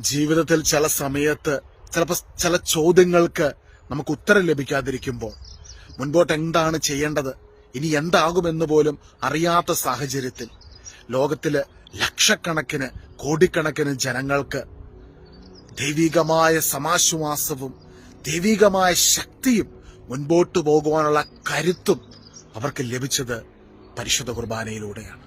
ജീവിതത്തിൽ ചില സമയത്ത് ചിലപ്പോൾ ചില ചോദ്യങ്ങൾക്ക് നമുക്ക് ഉത്തരം ലഭിക്കാതിരിക്കുമ്പോൾ മുൻപോട്ട് എന്താണ് ചെയ്യേണ്ടത്? ഇനി എന്താകുമെന്ന് പോലും അറിയാത്ത സാഹചര്യത്തിൽ ലോകത്തിൽ ലക്ഷക്കണക്കിന് കോടിക്കണക്കിന് ജനങ്ങൾക്ക് ദൈവികമായ സമാശ്വാസവും ദൈവികമായ ശക്തിയും മുൻപോട്ട് പോകുവാനുള്ള കരുത്തും അവർക്ക് ലഭിച്ചത് പരിശുദ്ധ കുർബാനയിലൂടെയാണ്.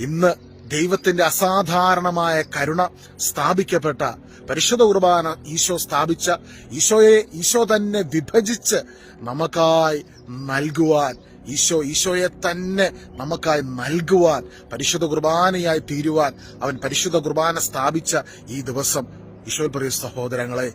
ഇന്ന് ദൈവത്തിന്റെ അസാധാരണമായ കരുണ സ്ഥാപിക്കപ്പെട്ട പരിശുദ്ധ കുർബാന ഈശോ സ്ഥാപിച്ച ഈശോയെ ഈശോ തന്നെ വിഭജിച്ച് നമുക്കായി നൽകുവാൻ ഈശോ ഈശോയെ തന്നെ നമുക്കായി നൽകുവാൻ പരിശുദ്ധ കുർബാനയായി തീരുവാൻ അവൻ പരിശുദ്ധ കുർബാന സ്ഥാപിച്ച ഈ ദിവസം. ഈശോയിൽ പ്രിയ സഹോദരങ്ങളെ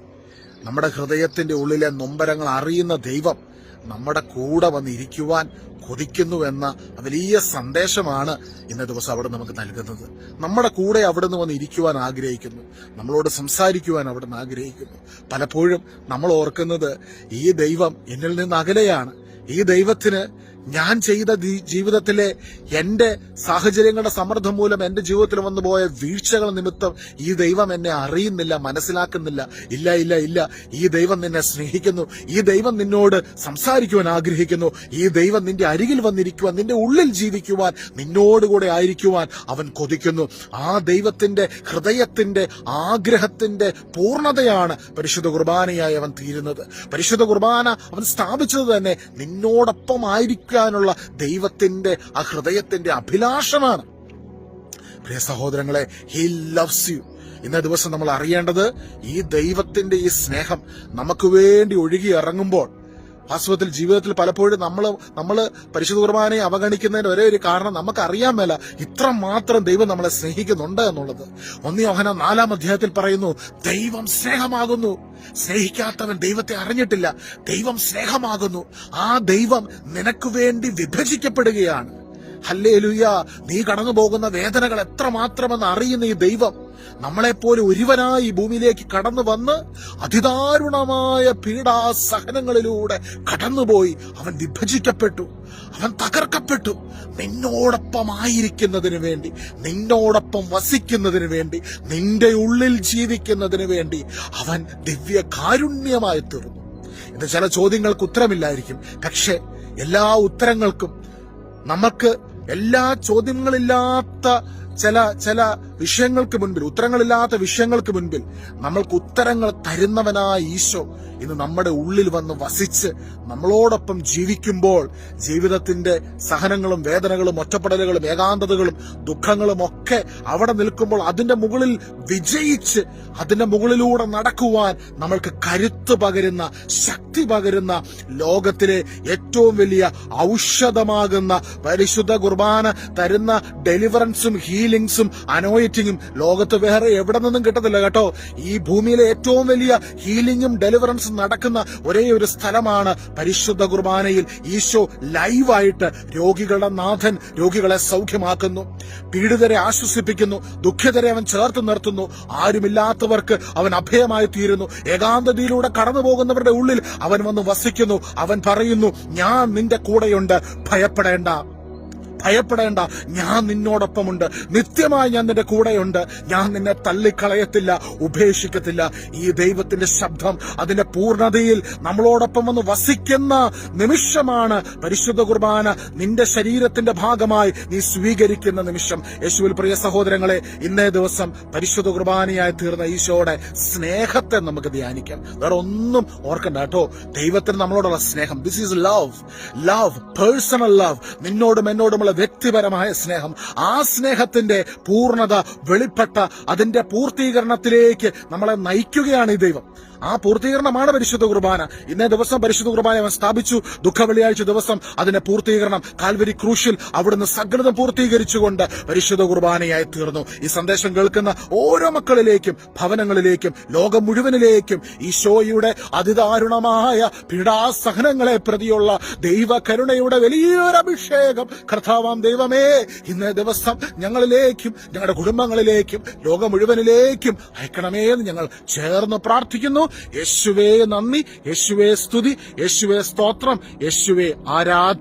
നമ്മുടെ ഹൃദയത്തിന്റെ ഉള്ളിലെ നൊമ്പരങ്ങൾ അറിയുന്ന ദൈവം നമ്മുടെ കൂടെ വന്നിരിക്കുവാൻ കൊതിക്കുന്നുവെന്ന വലിയ സന്ദേശമാണ് ഇന്ന ദിവസം അവിടെ നമുക്ക് നൽകുന്നത്. നമ്മുടെ കൂടെ അവിടുന്ന് വന്ന് ഇരിക്കുവാൻ ആഗ്രഹിക്കുന്നു. നമ്മളോട് സംസാരിക്കുവാൻ അവിടുന്ന് ആഗ്രഹിക്കുന്നു. പലപ്പോഴും നമ്മൾ ഓർക്കുന്നത് ഈ ദൈവം എന്നിൽ നിന്ന് അകലെയാണ്. ഈ ദൈവത്തിന് ഞാൻ ചെയ്ത ജീവിതത്തിലെ എന്റെ സാഹചര്യങ്ങളുടെ സമ്മർദ്ദം മൂലം എന്റെ ജീവിതത്തിൽ വന്നുപോയ വീഴ്ചകൾ നിമിത്തം ഈ ദൈവം എന്നെ അറിയുന്നില്ല മനസ്സിലാക്കുന്നില്ല. ഇല്ല ഇല്ല ഇല്ല. ഈ ദൈവം നിന്നെ സ്നേഹിക്കുന്നു. ഈ ദൈവം നിന്നോട് സംസാരിക്കുവാൻ ആഗ്രഹിക്കുന്നു. ഈ ദൈവം നിന്റെ അരികിൽ വന്നിരിക്കുവാൻ നിന്റെ ഉള്ളിൽ ജീവിക്കുവാൻ നിന്നോടുകൂടെ ആയിരിക്കുവാൻ അവൻ കൊതിക്കുന്നു. ആ ദൈവത്തിന്റെ ഹൃദയത്തിന്റെ ആഗ്രഹത്തിന്റെ പൂർണതയാണ് പരിശുദ്ധ കുർബാനയായി അവൻ തീരുന്നത്. പരിശുദ്ധ കുർബാന അവൻ സ്ഥാപിച്ചത് തന്നെ നിന്നോടൊപ്പം ആയിരിക്കാനുള്ള ദൈവത്തിന്റെ ആ ഹൃദയത്തിന്റെ അഭിലാഷമാണ്. പ്രിയ സഹോദരങ്ങളെ ഹി ലവ്സ് യു ഇന്ന ദിവസം നമ്മൾ അറിയേണ്ടത് ഈ ദൈവത്തിന്റെ ഈ സ്നേഹം നമുക്ക് വേണ്ടി ഒഴുകി ഇറങ്ങുമ്പോൾ വാസ്തവത്തിൽ ജീവിതത്തിൽ പലപ്പോഴും നമ്മൾ നമ്മൾ പരിശുദ്ധ കുർബാനയെ അവഗണിക്കുന്നതിന് ഒരേ ഒരു കാരണം നമുക്ക് അറിയാൻ മേല ഇത്ര മാത്രം ദൈവം നമ്മളെ സ്നേഹിക്കുന്നുണ്ട് എന്നുള്ളത്. ഒന്നി യോഹന നാലാം അധ്യായത്തിൽ പറയുന്നു ദൈവം സ്നേഹമാകുന്നു. സ്നേഹിക്കാത്തവൻ ദൈവത്തെ അറിഞ്ഞിട്ടില്ല. ദൈവം സ്നേഹമാകുന്നു. ആ ദൈവം നിനക്ക് വേണ്ടി വിഭജിക്കപ്പെടുകയാണ്. ഹല്ലേലൂയ. നീ കടന്നു പോകുന്ന വേദനകൾ എത്ര മാത്രമെന്ന് അറിയുന്ന ഈ ദൈവം നമ്മളെപ്പോലെ ഒരുവനായി ഭൂമിയിലേക്ക് കടന്നു വന്ന് അതിദാരുണമായ പീഡാസഹനങ്ങളിലൂടെ കടന്നുപോയി അവൻ വിഭജിക്കപ്പെട്ടു. അവൻ തകർക്കപ്പെട്ടു. നിന്നോടൊപ്പം ആയിരിക്കുന്നതിന് വേണ്ടി നിന്നോടൊപ്പം വസിക്കുന്നതിന് വേണ്ടി നിന്റെ ഉള്ളിൽ ജീവിക്കുന്നതിന് വേണ്ടി അവൻ ദിവ്യ കാരുണ്യമായി തീർന്നു. ഇത് ചില ചോദ്യങ്ങൾക്ക് ഉത്തരമില്ലായിരിക്കും. പക്ഷേ എല്ലാ ഉത്തരങ്ങൾക്കും നമുക്ക് എല്ലാ ചോദ്യങ്ങളില്ലാത്ത ചില ചില വിഷയങ്ങൾക്ക് മുൻപിൽ ഉത്തരങ്ങളില്ലാത്ത വിഷയങ്ങൾക്ക് മുൻപിൽ നമ്മൾക്ക് ഉത്തരങ്ങൾ തരുന്നവനായ ഈശോ ഇന്ന് നമ്മുടെ ഉള്ളിൽ വന്ന് വസിച്ച് നമ്മളോടൊപ്പം ജീവിക്കുമ്പോൾ ജീവിതത്തിന്റെ സഹനങ്ങളും വേദനകളും ഒറ്റപ്പെടലുകളും ഏകാന്തതകളും ദുഃഖങ്ങളും ഒക്കെ അവിടെ നിൽക്കുമ്പോൾ അതിന്റെ മുകളിൽ വിജയിച്ച് അതിന്റെ മുകളിലൂടെ നടക്കുവാൻ നമ്മൾക്ക് കരുത്ത് പകരുന്ന ശക്തി പകരുന്ന ലോകത്തിലെ ഏറ്റവും വലിയ ഔഷധമാകുന്ന പരിശുദ്ധ കുർബാന തരുന്ന ഡെലിവറൻസും ഹീലിംഗ്സും അനോയിറ്റിങ്ങും ലോകത്ത് വേറെ എവിടെ നിന്നും കിട്ടത്തില്ല കേട്ടോ. ഈ ഭൂമിയിലെ ഏറ്റവും വലിയ ഹീലിംഗും ഡെലിവറൻസും നടക്കുന്ന ഒരേ ഒരു സ്ഥലമാണ് പരിശുദ്ധ കുർബാനയിൽ ഈശോ ലൈവായിട്ട് രോഗികളുടെ നാഥൻ രോഗികളെ സൗഖ്യമാക്കുന്നു. പീഡിതരെ ആശ്വസിപ്പിക്കുന്നു ദുഃഖിതരെ അവൻ ചേർത്ത് നിർത്തുന്നു. ആരുമില്ലാത്തവർക്ക് അവൻ അഭയമായി തീരുന്നു. ഏകാന്തതയിലൂടെ കടന്നു പോകുന്നവരുടെ ഉള്ളിൽ അവൻ വന്ന് വസിക്കുന്നു. അവൻ പറയുന്നു ഞാൻ നിന്റെ കൂടെയുണ്ട് ഭയപ്പെടേണ്ട. ഭയപ്പെടേണ്ട. ഞാൻ നിന്നോടൊപ്പമുണ്ട്. നിത്യമായി ഞാൻ നിന്റെ കൂടെയുണ്ട്. ഞാൻ നിന്നെ തള്ളിക്കളയത്തില്ല ഉപേക്ഷിക്കത്തില്ല. ഈ ദൈവത്തിന്റെ ശബ്ദം അതിന്റെ പൂർണതയിൽ നമ്മളോടൊപ്പം വന്ന് വസിക്കുന്ന നിമിഷമാണ്. പരിശുദ്ധ കുർബാന നിന്റെ ശരീരത്തിന്റെ ഭാഗമായി നീ സ്വീകരിക്കുന്ന നിമിഷം. യേശുവിൽ പ്രിയ സഹോദരങ്ങളെ ഇന്നേ ദിവസം പരിശുദ്ധ കുർബാനയായി തീർന്ന ഈശോയുടെ സ്നേഹത്തെ നമുക്ക് ധ്യാനിക്കാം. വേറെ ഒന്നും ഓർക്കണ്ട കേട്ടോ. ദൈവത്തിന് നമ്മളോടുള്ള സ്നേഹം. This is love love personal love നിന്നോടും എന്നോടുമുള്ള വ്യക്തിപരമായ സ്നേഹം. ആ സ്നേഹത്തിന്റെ പൂർണത വെളിപ്പെട്ട അതിന്റെ പൂർത്തീകരണത്തിലേക്ക് നമ്മളെ നയിക്കുകയാണ് ഈ ദൈവം. ആ പൂർത്തീകരണമാണ് പരിശുദ്ധ കുർബാന. ഇന്നേ ദിവസം പരിശുദ്ധ കുർബാന അവൻ സ്ഥാപിച്ചു. ദുഃഖ വെള്ളിയാഴ്ച ദിവസം അതിന്റെ പൂർത്തീകരണം കാൽവരി ക്രൂശിൽ അവിടുന്ന് സകലതും പൂർത്തീകരിച്ചുകൊണ്ട് പരിശുദ്ധ കുർബാനയായി തീർന്നു. ഈ സന്ദേശം കേൾക്കുന്ന ഓരോ മക്കളിലേക്കും ഭവനങ്ങളിലേക്കും ലോകം മുഴുവനിലേക്കും ഈശോയുടെ അതിദാരുണമായ പീഡാസഹനങ്ങളെ പ്രതിയുള്ള ദൈവകരുണയുടെ വലിയൊരു അഭിഷേകം കർത്താവാം ദൈവമേ. ഇന്ന് ദിവസം ഞങ്ങളിലേക്കും ഞങ്ങളുടെ കുടുംബങ്ങളിലേക്കും ലോകം മുഴുവനിലേക്കും അയക്കണമേ എന്ന് ഞങ്ങൾ ചേർന്ന് പ്രാർത്ഥിക്കുന്നു. യേശുവേ നന്ദി യേശുവേ സ്തുതി യേശുവേ സ്തോത്രം യേശുവേ ആരാധ